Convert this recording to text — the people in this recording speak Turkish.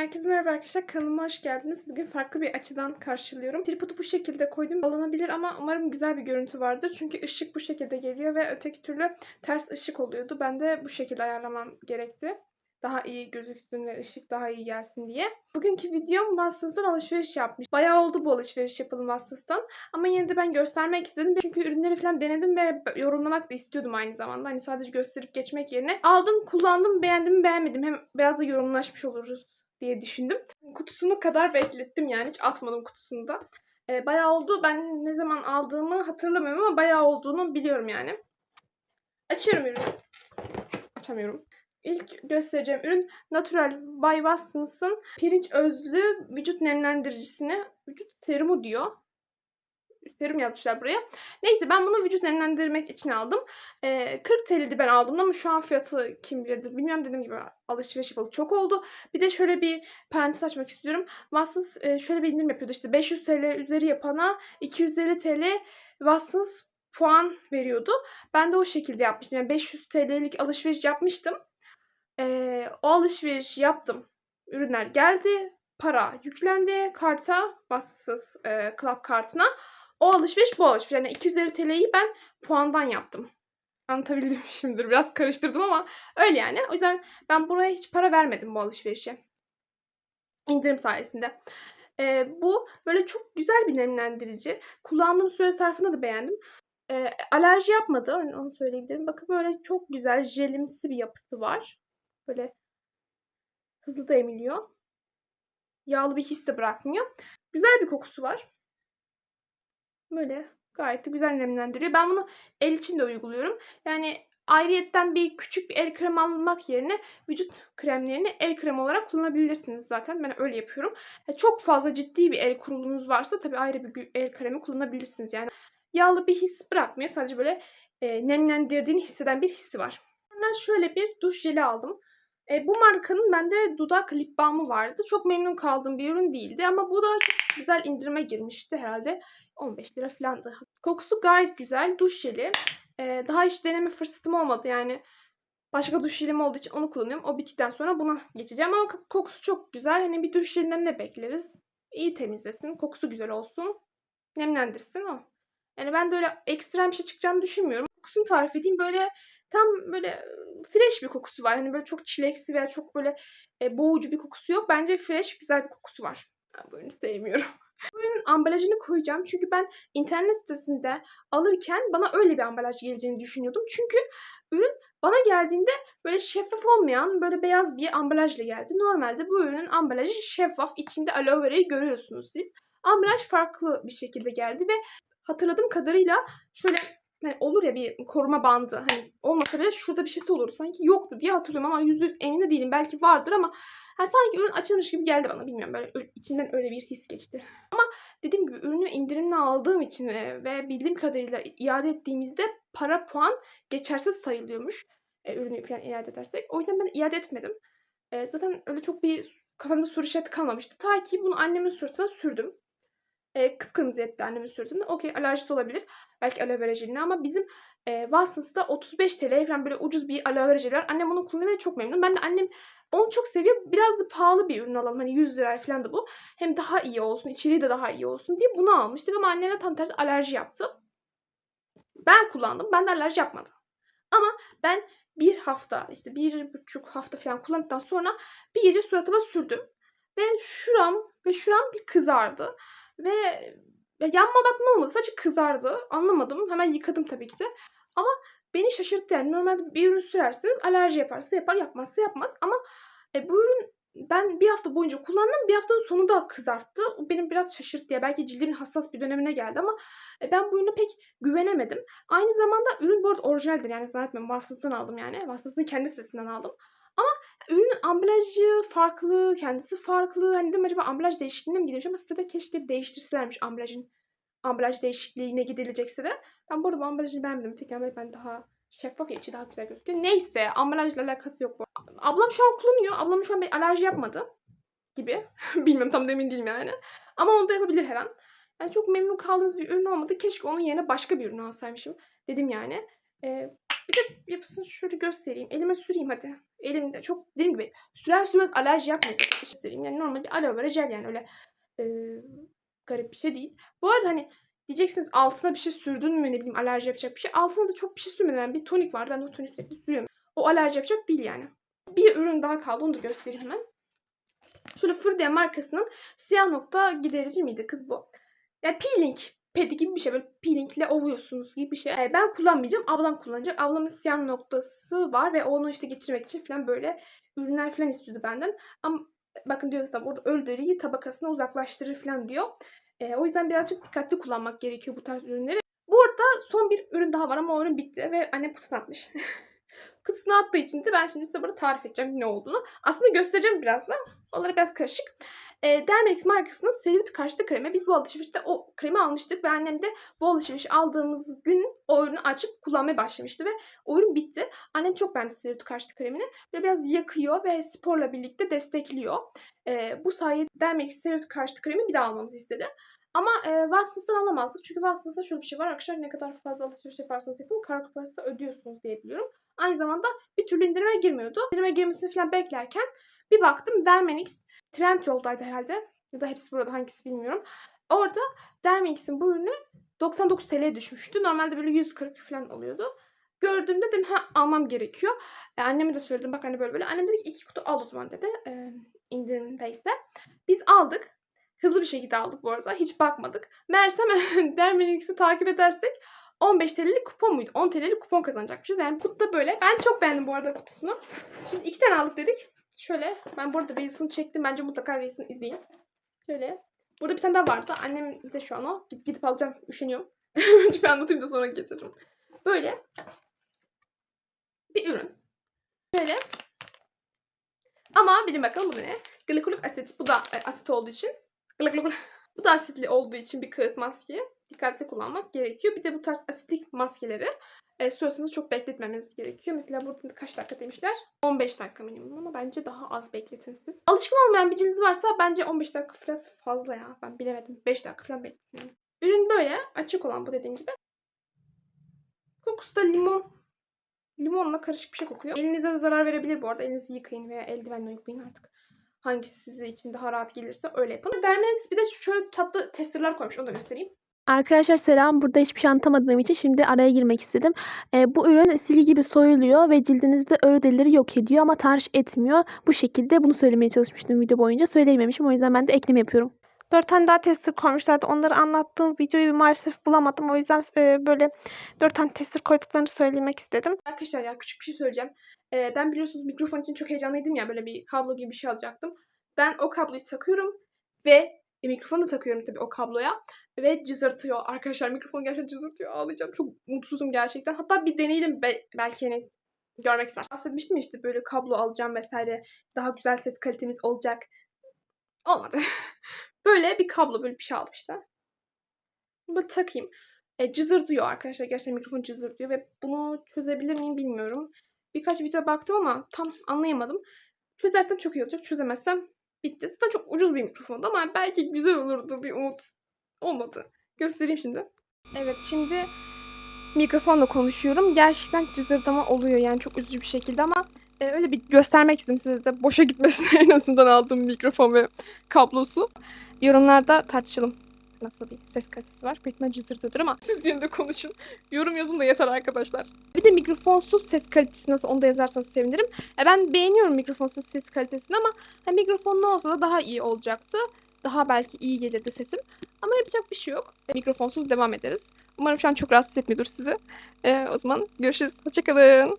Herkese merhaba arkadaşlar. Kanalıma hoş geldiniz. Bugün farklı bir açıdan karşılıyorum. Tripodu bu şekilde koydum. Alınabilir ama umarım güzel bir görüntü vardır. Çünkü ışık bu şekilde geliyor ve öteki türlü ters ışık oluyordu. Ben de bu şekilde ayarlamam gerekti. Daha iyi gözüksün ve ışık daha iyi gelsin diye. Bugünkü videom Watsons'tan alışveriş yapmış. Bayağı oldu bu alışveriş yapalım Watsons'tan. Ama yine de ben göstermek istedim. Çünkü ürünleri falan denedim ve yorumlamak da istiyordum aynı zamanda. Hani sadece gösterip geçmek yerine. Aldım, kullandım, beğendim beğenmedim. Hem biraz da yorumlaşmış oluruz diye düşündüm. Kutusunu kadar beklettim yani hiç atmadım kutusunu da. Ee, bayağı oldu. Ben ne zaman aldığımı hatırlamıyorum ama bayağı olduğunu biliyorum yani. Açıyorum ürünü. Açamıyorum. İlk göstereceğim ürün Natural by Watsons'ın pirinç özlü vücut nemlendiricisini vücut serumu diyor. Serum yazmışlar buraya. Neyse ben bunu vücut nemlendirmek için aldım. Ee, 40 TL'di ben aldığımda ama şu an fiyatı kim bilirdir bilmiyorum dediğim gibi alışveriş yapalı çok oldu. Bir de şöyle bir parantez açmak istiyorum. Watsons e, şöyle bir indirim yapıyordu işte 500 TL üzeri yapana 250 TL Watsons puan veriyordu. Ben de o şekilde yapmıştım. Yani 500 TL'lik alışveriş yapmıştım. Ee, o alışverişi yaptım. Ürünler geldi. Para yüklendi karta. Watsons e, Club kartına. O alışveriş bu alışveriş. Yani 250 TL'yi ben puandan yaptım. Anlatabildim mi şimdidir. Biraz karıştırdım ama öyle yani. O yüzden ben buraya hiç para vermedim bu alışverişe. İndirim sayesinde. Ee, bu böyle çok güzel bir nemlendirici. Kullandığım süre zarfında da beğendim. Ee, alerji yapmadı. Onu söyleyebilirim. Bakın böyle çok güzel jelimsi bir yapısı var. Böyle hızlı da emiliyor. Yağlı bir his de bırakmıyor. Güzel bir kokusu var. Böyle gayet de güzel nemlendiriyor. Ben bunu el için de uyguluyorum. Yani ayrıyetten bir küçük bir el kremi almak yerine vücut kremlerini el kremi olarak kullanabilirsiniz zaten. Ben öyle yapıyorum. Ya çok fazla ciddi bir el kurulunuz varsa tabii ayrı bir el kremi kullanabilirsiniz. Yani yağlı bir his bırakmıyor. Sadece böyle e, nemlendirdiğini hisseden bir hissi var. Sonra şöyle bir duş jeli aldım. E, bu markanın bende dudak lip balmı vardı. Çok memnun kaldığım bir ürün değildi ama bu da çok güzel indirime girmişti herhalde. 15 lira falandı. Kokusu gayet güzel. Duş jeli. E, daha hiç deneme fırsatım olmadı yani. Başka duş jelim olduğu için onu kullanıyorum. O bittikten sonra buna geçeceğim ama kokusu çok güzel. Hani bir duş jelinden ne bekleriz? İyi temizlesin. Kokusu güzel olsun. Nemlendirsin o. Yani ben de öyle ekstrem bir şey çıkacağını düşünmüyorum. Kokusunu tarif edeyim. Böyle tam böyle fresh bir kokusu var. Hani böyle çok çileksi veya çok böyle e, boğucu bir kokusu yok. Bence fresh güzel bir kokusu var. Ben bu ürünü sevmiyorum. bu ürünün ambalajını koyacağım. Çünkü ben internet sitesinde alırken bana öyle bir ambalaj geleceğini düşünüyordum. Çünkü ürün bana geldiğinde böyle şeffaf olmayan böyle beyaz bir ambalajla geldi. Normalde bu ürünün ambalajı şeffaf. içinde aloe vera'yı görüyorsunuz siz. Ambalaj farklı bir şekilde geldi ve hatırladığım kadarıyla şöyle hani olur ya bir koruma bandı hani olmasa bile şurada bir şeysi olurdu sanki yoktu diye hatırlıyorum ama yüzde yüz emin de değilim belki vardır ama ha, sanki ürün açılmış gibi geldi bana bilmiyorum böyle içinden öyle bir his geçti. Ama dediğim gibi ürünü indirimle aldığım için e, ve bildiğim kadarıyla iade ettiğimizde para puan geçersiz sayılıyormuş e, ürünü falan iade edersek. O yüzden ben iade etmedim. E, zaten öyle çok bir kafamda soru işareti kalmamıştı. Ta ki bunu annemin suratına sürdüm. E, kıpkırmızı etti annemin suratında. Okey alerjisi olabilir. Belki aloe vera jeline ama bizim e, Watsons'ta 35 TL falan böyle ucuz bir aloe vera jeli var. Annem onu kullanıyor ve çok memnun. Ben de annem onu çok seviyor. Biraz da pahalı bir ürün alalım. Hani 100 liraya falan da bu. Hem daha iyi olsun, içeriği de daha iyi olsun diye bunu almıştık. Ama annem de tam tersi alerji yaptı. Ben kullandım. Ben de alerji yapmadı. Ama ben bir hafta, işte bir buçuk hafta falan kullandıktan sonra bir gece suratıma sürdüm. Ve şuram ve şuram bir kızardı. Ve ya yanma batma olmadı. Sadece kızardı. Anlamadım. Hemen yıkadım tabii ki de. Ama beni şaşırttı yani. Normalde bir ürün sürerseniz alerji yaparsa yapar, yapmazsa yapmaz. Ama e, bu ürün ben bir hafta boyunca kullandım. Bir haftanın sonunda kızarttı. O Benim biraz şaşırttı ya. Belki cildimin hassas bir dönemine geldi ama e, ben bu ürüne pek güvenemedim. Aynı zamanda ürün bu arada orijinaldir. Yani zannetmiyorum. Vasıtasından aldım yani. Vasıtasını kendi sitesinden aldım. Ürünün ambalajı farklı, kendisi farklı. Hani dedim acaba ambalaj değişikliğine mi gidiyormuş ama sitede keşke değiştirselermiş ambalajın ambalaj değişikliğine gidilecekse de. Ben bu arada bu ambalajını beğenmedim. Tek ambalaj ben daha şeffaf ya içi daha güzel gözüküyor. Neyse ambalajla alakası yok bu. Ablam şu an kullanıyor. Ablam şu an bir alerji yapmadı gibi. Bilmiyorum tam da emin değilim yani. Ama onu da yapabilir her an. Yani çok memnun kaldığımız bir ürün olmadı. Keşke onun yerine başka bir ürün alsaymışım. Dedim yani. Ee, bir de yapısını şöyle göstereyim. Elime süreyim hadi. elimde çok dediğim gibi sürer sürmez alerji yapmayacak. İşte yani normal bir aloe vera jel yani öyle e, garip bir şey değil. Bu arada hani diyeceksiniz altına bir şey sürdün mü ne bileyim alerji yapacak bir şey. Altına da çok bir şey sürmedim. Yani bir tonik var. Ben o tonik sürekli sürüyorum. O alerji yapacak değil yani. Bir ürün daha kaldı. Onu da göstereyim hemen. Şöyle Furde markasının siyah nokta giderici miydi kız bu? Yani peeling pedi gibi bir şey. Böyle peelingle ovuyorsunuz gibi bir şey. Ee, ben kullanmayacağım. Ablam kullanacak. Ablamın siyah noktası var ve onu işte geçirmek için falan böyle ürünler falan istiyordu benden. Ama bakın diyor zaten orada öl deriyi tabakasına uzaklaştırır falan diyor. Ee, o yüzden birazcık dikkatli kullanmak gerekiyor bu tarz ürünleri. Burada son bir ürün daha var ama o ürün bitti ve annem kutusuna atmış. kutusuna attığı için de ben şimdi size burada tarif edeceğim ne olduğunu. Aslında göstereceğim birazdan. Onları biraz karışık. E, Dermalix markasının selülit karşıtı kremi. Biz bu alışverişte o kremi almıştık ve annem de bu alışveriş aldığımız gün o ürünü açıp kullanmaya başlamıştı ve o ürün bitti. Annem çok beğendi selülit karşıtı kremini. Böyle biraz yakıyor ve sporla birlikte destekliyor. E, bu sayede Dermalix selülit karşıtı kremi bir daha almamızı istedi. Ama e, vasıtasından alamazdık. Çünkü vasıtasında şöyle bir şey var. Arkadaşlar ne kadar fazla alışveriş yaparsanız yapın kargo parası ödüyorsunuz diye biliyorum. Aynı zamanda bir türlü indirime girmiyordu. İndirime girmesini falan beklerken bir baktım Dermanix Trendyol'daydı herhalde. Ya da hepsi burada hangisi bilmiyorum. Orada Dermanix'in bu ürünü 99 TL'ye düşmüştü. Normalde böyle 140 falan oluyordu. Gördüğümde dedim ha almam gerekiyor. E, anneme de söyledim bak hani böyle böyle. Annem dedi ki iki kutu al o zaman dedi. E, indirimdeyse. Biz aldık. Hızlı bir şekilde aldık bu arada. Hiç bakmadık. Meğersem Dermanix'i takip edersek 15 TL'lik kupon muydu? 10 TL'lik kupon kazanacakmışız. Yani kutuda böyle. Ben çok beğendim bu arada kutusunu. Şimdi iki tane aldık dedik. Şöyle ben burada Reels'ını çektim. Bence mutlaka Reels'ını izleyin. Şöyle. Burada bir tane daha vardı. Annem de şu an o. Gidip, gidip alacağım. Üşeniyorum. Önce bir anlatayım da sonra getiririm. Böyle. Bir ürün. Şöyle. Ama bilin bakalım bu da ne? Glikolik asit. Bu da e, asit olduğu için. Glikolik. Bu da asitli olduğu için bir kağıt maske. Dikkatli kullanmak gerekiyor. Bir de bu tarz asitik maskeleri e, sürasını çok bekletmemeniz gerekiyor. Mesela burada kaç dakika demişler? 15 dakika minimum ama bence daha az bekletin siz. Alışkın olmayan bir cins varsa bence 15 dakika biraz fazla ya. Ben bilemedim. 5 dakika falan bekletin. Ürün böyle. Açık olan bu dediğim gibi. Kokusu da limon. Limonla karışık bir şey kokuyor. Elinize de zarar verebilir bu arada. Elinizi yıkayın veya eldivenle uygulayın artık. Hangisi sizin için daha rahat gelirse öyle yapın. Dermanix bir de şöyle tatlı testerler koymuş. Onu da göstereyim. Arkadaşlar selam. Burada hiçbir şey anlatamadığım için şimdi araya girmek istedim. Ee, bu ürün silgi gibi soyuluyor ve cildinizde örü delileri yok ediyor ama tahriş etmiyor. Bu şekilde bunu söylemeye çalışmıştım video boyunca. Söyleyememişim o yüzden ben de ekleme yapıyorum. Dört tane daha tester koymuşlardı. Onları anlattığım videoyu maalesef bulamadım. O yüzden e, böyle dört tane tester koyduklarını söylemek istedim. Arkadaşlar ya küçük bir şey söyleyeceğim. Ee, ben biliyorsunuz mikrofon için çok heyecanlıydım ya. Böyle bir kablo gibi bir şey alacaktım. Ben o kabloyu takıyorum ve e, mikrofonu da takıyorum tabii o kabloya. Ve cızırtıyor. Arkadaşlar mikrofon gerçekten cızırtıyor. Ağlayacağım. Çok mutsuzum gerçekten. Hatta bir deneyelim be- belki hani görmek ister. Bahsetmiştim işte böyle kablo alacağım vesaire. Daha güzel ses kalitemiz olacak. Olmadı. böyle bir kablo böyle bir şey aldım işte. Böyle takayım. E, cızırtıyor arkadaşlar. Gerçekten mikrofon cızırtıyor ve bunu çözebilir miyim bilmiyorum. Birkaç video baktım ama tam anlayamadım. Çözersem çok iyi olacak. Çözemezsem bitti. Zaten çok ucuz bir mikrofondu ama belki güzel olurdu bir umut. Olmadı. Göstereyim şimdi. Evet şimdi mikrofonla konuşuyorum. Gerçekten cızırdama oluyor yani çok üzücü bir şekilde ama e, öyle bir göstermek istedim size de boşa gitmesin en azından aldığım mikrofon ve kablosu. Yorumlarda tartışalım. Nasıl bir ses kalitesi var? Büyük ihtimalle cızırtıyordur ama siz yine de konuşun. Yorum yazın da yeter arkadaşlar. Bir de mikrofonsuz ses kalitesi nasıl onu da yazarsanız sevinirim. E, ben beğeniyorum mikrofonsuz ses kalitesini ama ha, mikrofonlu olsa da daha iyi olacaktı. Daha belki iyi gelirdi sesim. Ama yapacak bir şey yok. E, mikrofonsuz devam ederiz. Umarım şu an çok rahatsız etmiyordur sizi. E, o zaman görüşürüz. Hoşçakalın.